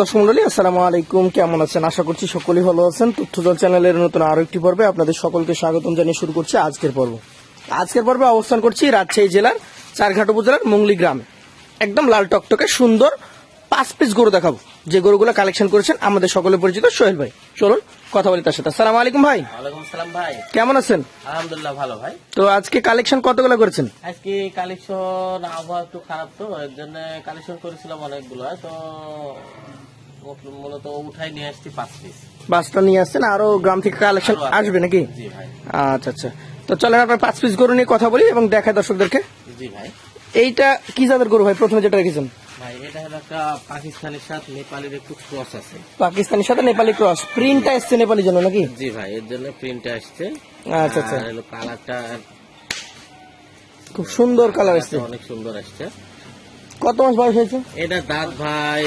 দর্শক মন্ডলী, আসসালামু আলাইকুম। কেমন আছেন? আশা করছি সকলেই ভালো আছেন। তথ্যজল চ্যানেলের নতুন আরও একটি পর্বে আপনাদের সকলকে স্বাগতম জানিয়ে শুরু করছি আজকের পর্ব। আজকের পর্বে অবস্থান করছি রাজশাহী জেলার চারঘাট উপজেলার মুঙ্গলি গ্রামে। একদম লাল টকটকে সুন্দর পাঁচ পিস গরু দেখাবো। যে গরুগুলো কালেকশন করেছেন আমাদের সকলে পরিচিত সোহেল ভাই। চলুন কথা বলি তার সাথে। আসসালামু আলাইকুম ভাই। সালাম ভাই। কেমন আছেন? আলহামদুলিল্লাহ ভালো ভাই। তো আজকে কালেকশন কতগুলো করেছেন? আজকে কালেকশন আবহাওয়া একটু খারাপ তো এর জন্য কালেকশন করেছিলাম অনেকগুলো তো মূলত উঠাই নিয়ে আসছি পাঁচ পিস বাসটা নিয়ে আসছেন আরও গ্রাম থেকে কালেকশন আসবে নাকি? ভাই। আচ্ছা আচ্ছা। তো চলেন আপনার পাঁচ পিস গরু নিয়ে কথা বলি এবং দেখায় দর্শকদেরকে। জি ভাই। এইটা কি জাতের গরু ভাই? প্রথমে যেটা রেখেছেন ভাই এটা হলো একটা পাকিস্তানের সাথে নেপালের একটু ক্রস আছে। পাকিস্তানের সাথে নেপালি ক্রস প্রিন্টটা আসছে নেপালি জন্য নাকি? জি ভাই এর জন্য প্রিন্টটা আসছে আচ্ছা আচ্ছা। কালারটা খুব সুন্দর কালার আসছে অনেক সুন্দর আসছে কত মাস বয়স হয়েছে? এটা দাঁত ভাই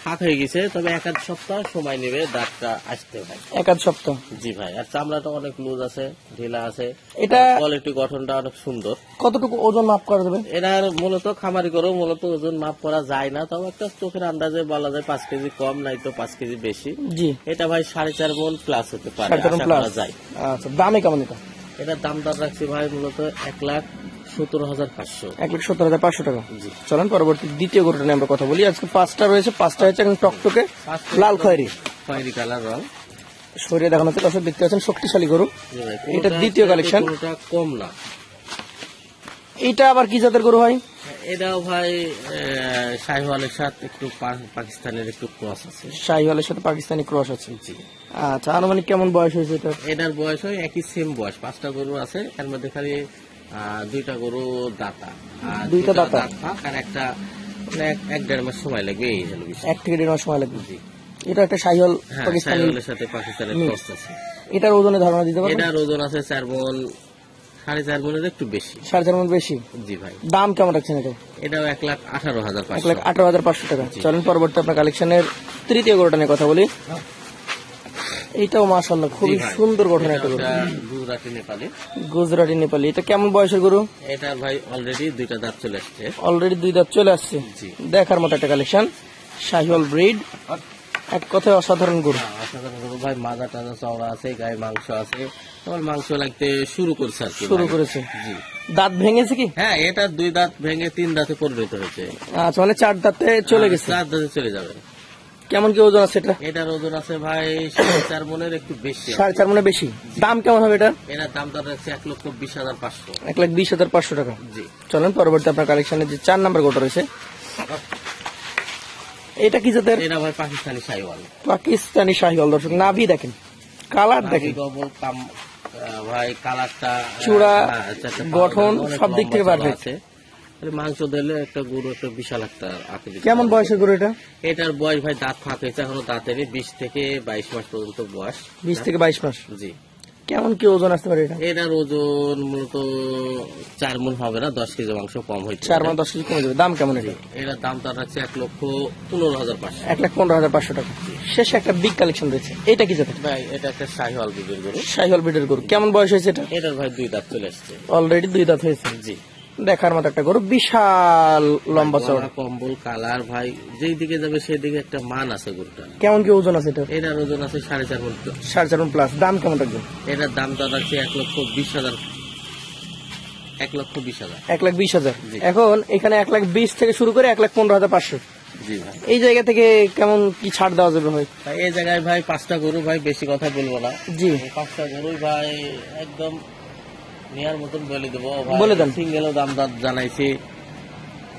ফাঁক হয়ে গেছে তবে এক আধ সপ্তাহ সময় নেবে দাঁতটা আসতে ভাই। এক আধ সপ্তাহ। জি ভাই আর চামড়াটা অনেক লুজ আছে ঢিলা আছে। এটা কোয়ালিটি গঠনটা অনেক সুন্দর। কতটুকু ওজন মাপ করা যাবে? এনার মূলত খামারি করেও মূলত ওজন মাপ করা যায় না তবে একটা চোখের আন্দাজে বলা যায় পাঁচ কেজি কম নাই তো পাঁচ কেজি বেশি। জি। এটা ভাই সাড়ে চার মন প্লাস হতে পারে আশা করা যায়। আচ্ছা দামে কেমন এটা? এটার দাম দর রাখছি ভাই মূলত এক লাখ সতেরো হাজার পাঁচশো। এক লাখ সত্তর হাজার পাঁচশো টাকা। চলেন পরবর্তী দ্বিতীয় গরুটা নিয়ে আমরা কথা বলি। আজকে পাঁচটা রয়েছে পাঁচটা হচ্ছে টকটকে লাল খয়েরি। খয়েরি কালার রং শরীরে দেখানো হচ্ছে দর্শক দেখতে পাচ্ছেন শক্তিশালী গরু। এটা দ্বিতীয়? কোনোটা কম না। এইটা আবার কি জাতের গরু হয় এটাও ভাই শাহিওয়ালের সাথে একটু পাকিস্তানের একটু ক্রস আছে। শাহিওয়ালের সাথে পাকিস্তানি ক্রস আছে। জি। আচ্ছা আনুমানিক কেমন বয়স হয়েছে এটা এটার বয়স হয় একই সেম বয়স। পাঁচটা গরু আছে এর মধ্যে খালি দুইটা গরু দাতা। আর দুইটা দাতা? আর একটা মানে এক- এক দেড় মাস সময় লাগবে এই হলো বিষয় এক থেকে দেড় মাস সময় লাগবে জি। এটা একটা শাহিওয়াল হ্যাঁ পাকিস্তানি সাথে পাকিস্তানের ক্রস আছে। এটার ওজনে ধারণা দিতে পারবেন? এটার ওজন আছে চার মন সাড়ে চার মনের একটু বেশি। সাড়ে চার মন বেশি? জি ভাই। দাম কেমন রাখছেন এটা? এটাও এক লাখ আঠারো হাজার এক লাখ আঠারো হাজার পাঁচশো টাকা। চলেন পরবর্তী আপনার কালেকশনের তৃতীয় গরুটা নিয়ে কথা বলি। এইটাও মাশাল্লাহ খুবই সুন্দর গঠন একটা গরু। গুজরাটি নেপালি। গুজরাটি নেপালি। এটা কেমন বয়সের গরু? এটার ভাই অলরেডি দুইটা দাঁত চলে আসছে। অলরেডি দুই দাঁত চলে আসছে। দেখার মতো একটা কালেকশন শাহিওয়াল ব্রিড এক কথায় অসাধারণ গরু। হ্যাঁ, অসাধারণ গরু। ভাই মাজা টাজা চওড়া আছে গায়ে মাংস আছে। তোমার মাংস লাগতে শুরু করছে আর শুরু করেছে। জি। দাঁত ভেঙেছে কি? হ্যাঁ এটা দুই দাঁত ভেঙে তিন দাঁতে পরিণত হয়েছে। আচ্ছা মানে চার দাঁতে চলে গেছে। চার দাঁতে চলে যাবে। কেমন কি ওজন আছে এটা? এটার ওজন আছে ভাই সাড়ে চার মনের একটু বেশি। সাড়ে চার মনে বেশি। দাম কেমন হবে এটা? এটার দাম দর রাখছে এক লক্ষ বিশ হাজার পাঁচশো। এক লাখ বিশ হাজার পাঁচশো টাকা। জি। চলেন পরবর্তী আপনার কালেকশনের যে চার নাম্বার গোটা রয়েছে। এটা কি জাতের? এটা ভাই পাকিস্তানি সাইওয়াল। পাকিস্তানি শাহিওয়াল দর্শক নাভি দেখেন। কালার দেখেন। ডবল কাম ভাই কালারটা চূড়া, হ্যাঁ, চারটে গঠন, সব দিক থেকে লম্বা মাংস দিলে একটা গরু একটা বিশাল একটা আকৃতি কেমন বয়সের গরু এটা? এটার বয়স ভাই দাঁত ফাঁক হয়েছে এখনও দাঁতেরই বিশ থেকে বাইশ মাস পর্যন্ত বয়স। বিশ থেকে বাইশ মাস? জি। কেমন কি ওজন আসতে পারে এটা? এটার ওজন মূলত চার মন হবে না দশ কেজি মাংস কম হয়েছে চার মাস দশ কেজি কমে যাবে। দাম কেমন এটা? এটার দাম তার রাখছে এক লক্ষ পনেরো হাজার পাঁচশো। এক লাখ পনেরো হাজার পাঁচশো টাকা। শেষে একটা বিগ কালেকশন রয়েছে। এটা কি জাতের? ভাই এটা একটা শাহিওয়াল বিবের গরু। শাহিওয়াল ব্রিডের গরু। কেমন বয়স হয়েছে এটা? এটার ভাই দুই দাঁত চলে আসছে অলরেডি দুই দাঁত হয়েছে। জি। দেখার মতো একটা গরু বিশাল লম্বা চওড়া। কম্বল কালার ভাই যেই দিকে যাবে সেই দিকে একটা মান আছে গরুটা। কেমন কি ওজন আছে এটা? এটার ওজন আছে সাড়ে চার মন সাড়ে চার প্লাস দাম কেমন থাকবে? এটার দাম তার রাখছে এক লক্ষ বিশ হাজার। এক লক্ষ বিশ হাজার। এক লাখ বিশ হাজার। এখন এখানে এক লাখ বিশ থেকে শুরু করে এক লাখ পনেরো হাজার পাঁচশো। এই জায়গা থেকে কেমন কি ছাড় দেওয়া যাবে ভাই? এই জায়গায় ভাই পাঁচটা গরু ভাই বেশি কথা বলব না। জি। পাঁচটা গরুই ভাই একদম নেয়ার মতন বলে দেবো। বলে দেন। সিঙ্গেলও দাম দর জানাইছি।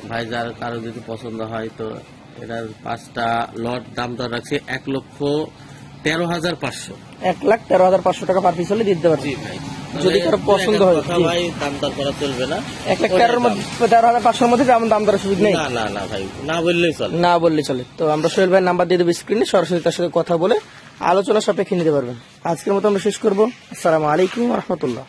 ভাই যার কারও যদি পছন্দ হয় তো এটার পাঁচটা লট দাম দর রাখছি এক লক্ষ তেরো হাজার পাঁচশো। এক লাখ তেরো হাজার পাঁচশো টাকা পার পিস হলে দিতে পারছি যদি কারও পছন্দ হয়, ভাই দাম দর করা চলবে না। এক লাখ তেরোর মধ্যে তেরো হাজার পাঁচশোর মধ্যে যেমন দাম দরের সুযোগ নেই। না না না ভাই না বললেই চলে। না বললে চলে। তো আমরা সোহেল ভাই নাম্বার দিয়ে দেবো স্ক্রিনে সরাসরি তার সাথে কথা বলে আলোচনা সাপেক্ষে নিতে পারবেন। আজকের মতো আমরা শেষ করব। আসসালামু আলাইকুম রহমতুল্লাহ।